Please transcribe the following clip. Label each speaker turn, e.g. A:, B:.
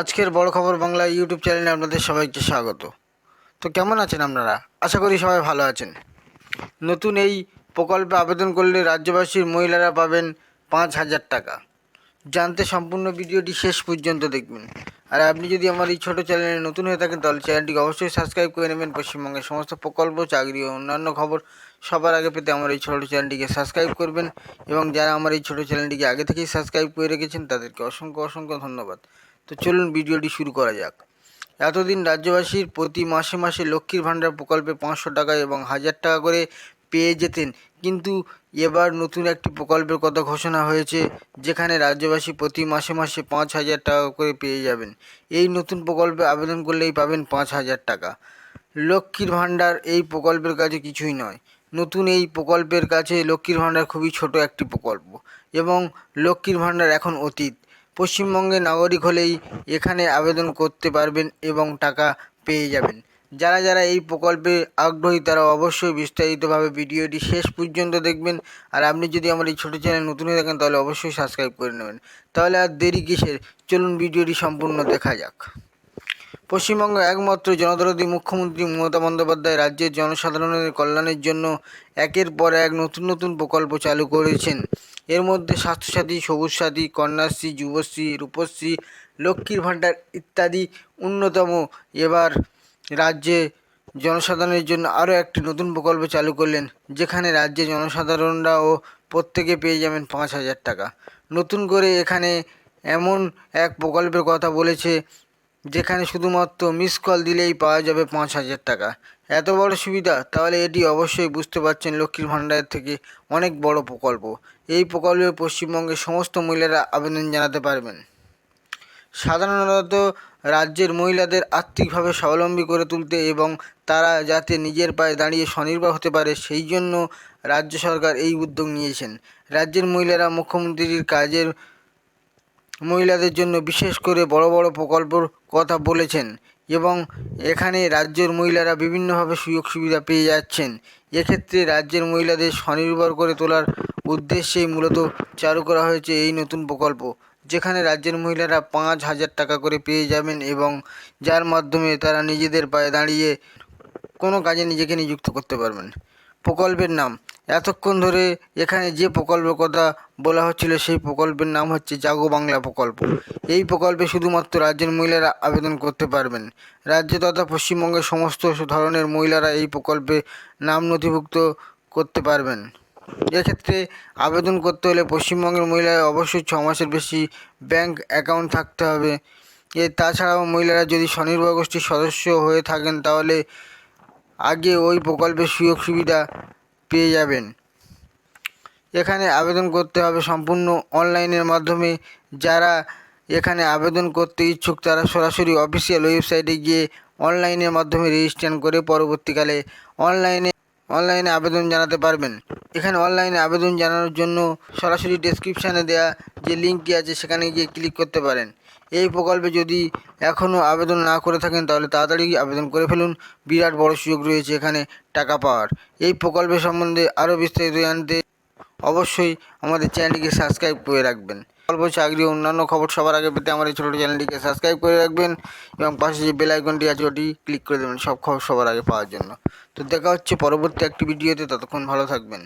A: আজকের বড় খবর বাংলা ইউটিউব চ্যানেলে আপনাদের সবাইকে স্বাগত। তো কেমন আছেন আপনারা? আশা করি সবাই ভালো আছেন। নতুন এই প্রকল্পে আবেদন করলে রাজ্যবাসীর মহিলারা পাবেন পাঁচ হাজার টাকা। জানতে সম্পূর্ণ ভিডিওটি শেষ পর্যন্ত দেখবেন। আর আপনি যদি আমার এই ছোটো চ্যানেলে নতুন হয়ে থাকেন, তাহলে চ্যানেলটিকে অবশ্যই সাবস্ক্রাইব করে নেবেন। পশ্চিমবঙ্গের সমস্ত প্রকল্প, চাকরি ও অন্যান্য খবর সবার আগে পেতে আমার এই ছোটো চ্যানেলটিকে সাবস্ক্রাইব করবেন এবং যারা আমার এই ছোটো চ্যানেলটিকে আগে থেকেই সাবস্ক্রাইব করে রেখেছেন, তাদেরকে অসংখ্য অসংখ্য ধন্যবাদ। তো চলুন ভিডিওটি শুরু করা যাক। এতদিন রাজ্যবাসীর প্রতি মাসে মাসে লক্ষ্মীর ভাণ্ডার প্রকল্পে পাঁচশো টাকা এবং হাজার টাকা করে পেয়ে যেতেন। কিন্তু এবার নতুন একটি প্রকল্পের কথা ঘোষণা হয়েছে, যেখানে রাজ্যবাসী প্রতি মাসে মাসে পাঁচ হাজার টাকা করে পেয়ে যাবেন। এই নতুন প্রকল্পে আবেদন করলেই পাবেন পাঁচ হাজার টাকা। লক্ষ্মীর ভাণ্ডার এই প্রকল্পের কাছে কিছুই নয়। নতুন এই প্রকল্পের কাছে লক্ষ্মীর ভাণ্ডার খুবই ছোট একটি প্রকল্প এবং লক্ষ্মীর ভাণ্ডার এখন অতীত। পশ্চিমবঙ্গের নাগরিক হলেই এখানে আবেদন করতে পারবেন এবং টাকা পেয়ে যাবেন। যারা যারা এই প্রকল্পে আগ্রহী, তারা অবশ্যই বিস্তারিতভাবে ভিডিওটি শেষ পর্যন্ত দেখবেন। আর আপনি যদি আমার এই ছোটো চ্যানেল নতুন হয়ে থাকেন, তাহলে অবশ্যই সাবস্ক্রাইব করে নেবেন। তাহলে আর দেরি কিসের? চলুন ভিডিওটি সম্পূর্ণ দেখা যাক। পশ্চিমবঙ্গ একমাত্র জনদরদী মুখ্যমন্ত্রী মমতা বন্দ্যোপাধ্যায় রাজ্যের জনসাধারণের কল্যাণের জন্য একের পর এক নতুন নতুন প্রকল্প চালু করেছেন। এর মধ্যে স্বাস্থ্যসাথী সবুজ সাথী কন্যাশ্রী, যুবশ্রী, রূপশ্রী, লক্ষ্মীর ভাণ্ডার ইত্যাদি অন্যতম। এবার রাজ্যে জনসাধারণের জন্য আরও একটি নতুন প্রকল্প চালু করলেন, যেখানে রাজ্যে জনসাধারণরাও প্রত্যেকে পেয়ে যাবেন পাঁচ হাজার টাকা। নতুন করে এখানে এমন এক প্রকল্পের কথা বলেছে যেখানে শুধুমাত্র মিস কল দিলেই পাওয়া যাবে পাঁচ হাজার টাকা। এত বড় সুবিধা? তাহলে এটি অবশ্যই বুঝতে পারছেন লক্ষ্মীর ভাণ্ডার থেকে অনেক বড় প্রকল্প। এই প্রকল্পে পশ্চিমবঙ্গের সমস্ত মহিলারা আবেদন জানাতে পারবেন। সাধারণত রাজ্যের মহিলাদের আর্থিকভাবে স্বাবলম্বী করে তুলতে এবং তারা যাতে নিজের পায়ে দাঁড়িয়ে স্বনির্ভর হতে পারে, সেই জন্য রাজ্য সরকার এই উদ্যোগ নিয়েছেন। রাজ্যের মহিলারা মুখ্যমন্ত্রীর কাজের মহিলাদের জন্য বিশেষ করে বড় বড় প্রকল্পর কথা বলেছেন এবং এখানে রাজ্যের মহিলারা বিভিন্নভাবে সুযোগ সুবিধা পেয়ে যাচ্ছেন। এক্ষেত্রে রাজ্যের মহিলাদের স্বনির্ভর করে তোলার উদ্দেশ্যেই মূলত চালু করা হয়েছে এই নতুন প্রকল্প, যেখানে রাজ্যের মহিলারা পাঁচ হাজার টাকা করে পেয়ে যাবেন এবং যার মাধ্যমে তারা নিজেদের পায়ে দাঁড়িয়ে কোনো কাজে নিজেকে নিযুক্ত করতে পারবেন। প্রকল্পের নাম। এতক্ষণ ধরে এখানে যে প্রকল্পের কথা বলা হচ্ছিল, সেই প্রকল্পের নাম হচ্ছে জাগো বাংলা প্রকল্প। এই প্রকল্পে শুধুমাত্র রাজ্যের মহিলারা আবেদন করতে পারবেন। রাজ্য তথা পশ্চিমবঙ্গের সমস্ত ধরনের মহিলারা এই প্রকল্পে নাম নথিভুক্ত করতে পারবেন। এক্ষেত্রে আবেদন করতে হলে পশ্চিমবঙ্গের মহিলারা অবশ্যই ছ মাসের বেশি ব্যাংক অ্যাকাউন্ট থাকতে হবে। এ তাছাড়াও মহিলারা যদি স্বনির্ভর গোষ্ঠীর সদস্য হয়ে থাকেন, তাহলে আগে ওই প্রকল্পের সুযোগ সুবিধা পেয়ে যাবেন। এখানে আবেদন করতে হবে সম্পূর্ণ অনলাইনের মাধ্যমে। যারা এখানে আবেদন করতে ইচ্ছুক, তারা সরাসরি অফিসিয়াল ওয়েবসাইটে গিয়ে অনলাইনের মাধ্যমে রেজিস্ট্রেশন করে পরবর্তীকালে অনলাইনে অনলাইনে আবেদন জানাতে পারবেন। এখানে অনলাইনে আবেদন জানানোর জন্য সরাসরি ডেসক্রিপশানে দেওয়া যে লিঙ্কটি আছে সেখানে গিয়ে ক্লিক করতে পারেন। এই প্রকল্পে যদি এখনও আবেদন না করে থাকেন, তাহলে তাড়াতাড়ি আবেদন করে ফেলুন। বিরাট বড় সুযোগ রয়েছে এখানে টাকা পাওয়ার। এই প্রকল্পের সম্বন্ধে আরও বিস্তারিত জানতে অবশ্যই আমাদের চ্যানেলটিকে সাবস্ক্রাইব করে রাখবেন। গল্প চাকরি অন্যান্য খবর সবার আগে পেতে আমার এই ছোটো চ্যানেলটিকে সাবস্ক্রাইব করে রাখবেন এবং পাশে যে বেল আইকনটি আছে ওটি ক্লিক করে দেবেন সব খবর সবার আগে পাওয়ার জন্য। তো দেখা হচ্ছে পরবর্তী একটি ভিডিওতে, ততক্ষণ ভালো থাকবেন।